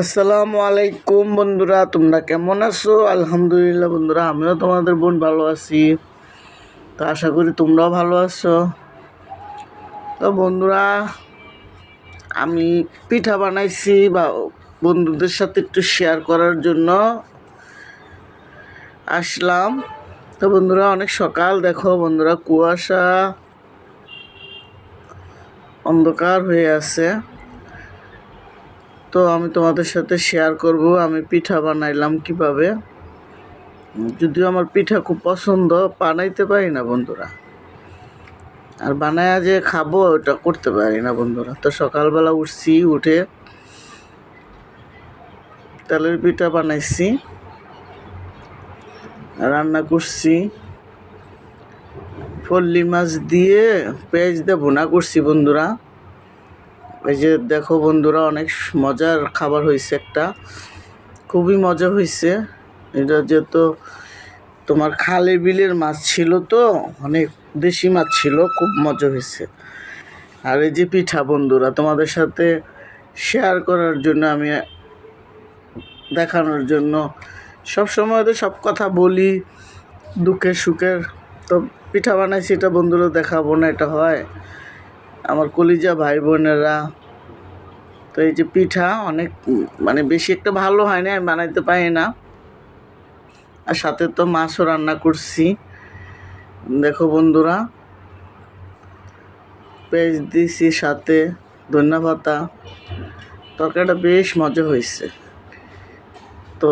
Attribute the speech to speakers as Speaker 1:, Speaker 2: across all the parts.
Speaker 1: আসসালামু আলাইকুম বন্ধুরা, তোমরা কেমন আছো? আলহামদুলিল্লাহ বন্ধুরা, আমিও তোমাদের বোন ভালো আছি। তো আশা করি তোমরাও ভালো আছো। তো বন্ধুরা, আমি পিঠা বানাইছি বা বন্ধুদের সাথে একটু শেয়ার করার জন্য আসলাম। তো বন্ধুরা, অনেক সকাল, দেখো বন্ধুরা, কুয়াশা অন্ধকার হয়ে আছে। তো আমি তোমাদের সাথে শেয়ার করব, আমি পিঠা বানাইলাম কীভাবে। যদিও আমার পিঠা খুব পছন্দ, বানাইতে পারি না বন্ধুরা। আর বানায়া যে খাব, ওটা করতে পারি না বন্ধুরা। তো সকালবেলা উঠছি, উঠে তেলের পিঠা বানাইছি, রান্না করছি। ফল্লি মাছ দিয়ে পেঁয়াজ দিয়ে ভুনা করছি বন্ধুরা। এই যে দেখো বন্ধুরা, অনেক মজার খাবার হয়েছে একটা। খুবই মজা হয়েছে। এটা যেহেতু তোমার খালে বিলের মাছ ছিল তো, অনেক দেশি মাছ ছিল, খুব মজা হয়েছে। আর এই যে পিঠা বন্ধুরা, তোমাদের সাথে শেয়ার করার জন্য আমি, দেখানোর জন্য সব সময় তো সব কথা বলি, দুঃখের সুখের। তো পিঠা বানাইছি, এটা বন্ধুরা দেখাবো না, এটা হয়। আমার কলিজা ভাই বোনেরা তো এই যে পিঠা অনেক মানে বেশি একটা ভালো হয় না আমি বানাইতে পারি না। আর সাথে তো মাছও রান্না করছি। দেখো বন্ধুরা, পেঁয়াজ দিয়েছি সাথে ধন্যা পাতা। তরকারিটা বেশ মজা হয়েছে। তো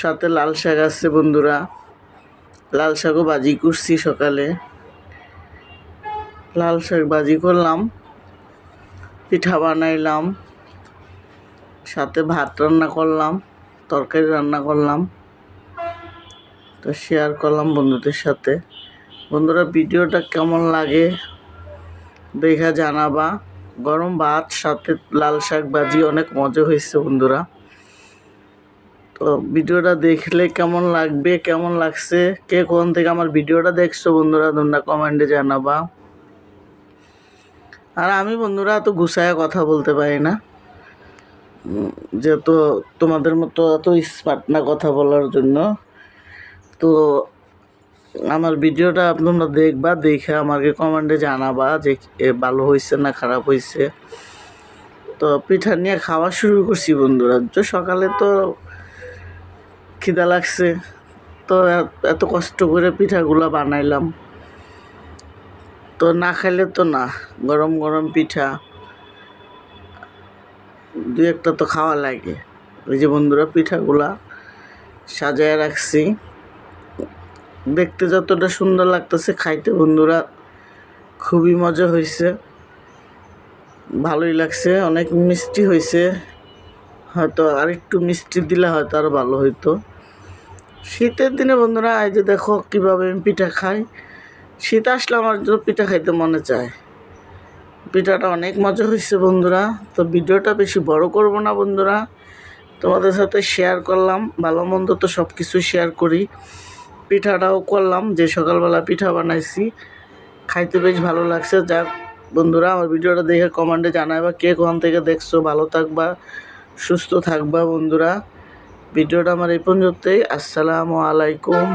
Speaker 1: সাথে লাল শাক আছে বন্ধুরা। লাল শাকও ভাজি করছি সকালে। লাল শাক ভাজি করলাম, পিঠা বানাইলাম, সাথে ভাত রান্না করলাম, তরকারি রান্না করলাম। তো শেয়ার করলাম বন্ধুদের সাথে। বন্ধুরা, ভিডিওটা কেমন লাগে দেখা জানাবা। গরম ভাত, সাথে লাল শাক ভাজি অনেক মজা হয়েছে বন্ধুরা। তো ভিডিওটা দেখলে কেমন লাগবে, কেমন লাগছে, কে কোন থেকে আমার ভিডিওটা দেখছ বন্ধুরা, তোমরা কমেন্টে জানাবা। আর আমি বন্ধুরা এত গুছায় কথা বলতে পারি না। যেহেতু তোমাদের মতো এত স্মার্ট না কথা বলার জন্য, তো আমার ভিডিওটা তোমরা দেখবা, দেখে আমাকে কমেন্টে জানাবা যে ভালো হয়েছে না খারাপ হয়েছে তো পিঠা নিয়ে খাওয়া শুরু করছি বন্ধুরা। তো সকালে তো খিদা লাগছে, তো এত কষ্ট করে পিঠাগুলো বানাইলাম। তো না খাইলে তো না, গরম গরম পিঠা। দু একটা তো খাওয়া লাগে। ওই যে বন্ধুরা, পিঠাগুলা সাজায় রাখছি। দেখতে যতটা সুন্দর লাগতেছে খাইতে বন্ধুরা, খুবই মজা হয়েছে ভালোই লাগছে, অনেক মিষ্টি হয়েছে হয়তো আরেকটু মিষ্টি দিলে হয়তো আরও ভালো হইতো। শীতের দিনে বন্ধুরা, এই যে দেখো কীভাবে আমি পিঠা খাই। শীত আসলে আমার পিঠা খাইতে মনে চায়। পিঠাটা অনেক মজা হয়েছে বন্ধুরা। তো ভিডিওটা বেশি বড় করব না বন্ধুরা। তোমাদের সাথে শেয়ার করলাম, ভালো মন্দ তো সব কিছু শেয়ার করি। পিঠাটাও করলাম, যে সকালবেলা পিঠা বানাইছি। খাইতে বেশ ভালো লাগছে। যাক বন্ধুরা, আমার ভিডিওটা দেখে কমেন্টে জানাবা কে কোন থেকে দেখছ। ভালো থাকবা, সুস্থ থাকবা বন্ধুরা। ভিডিওটা আমার এই পর্যন্তই। আসসালামু আলাইকুম।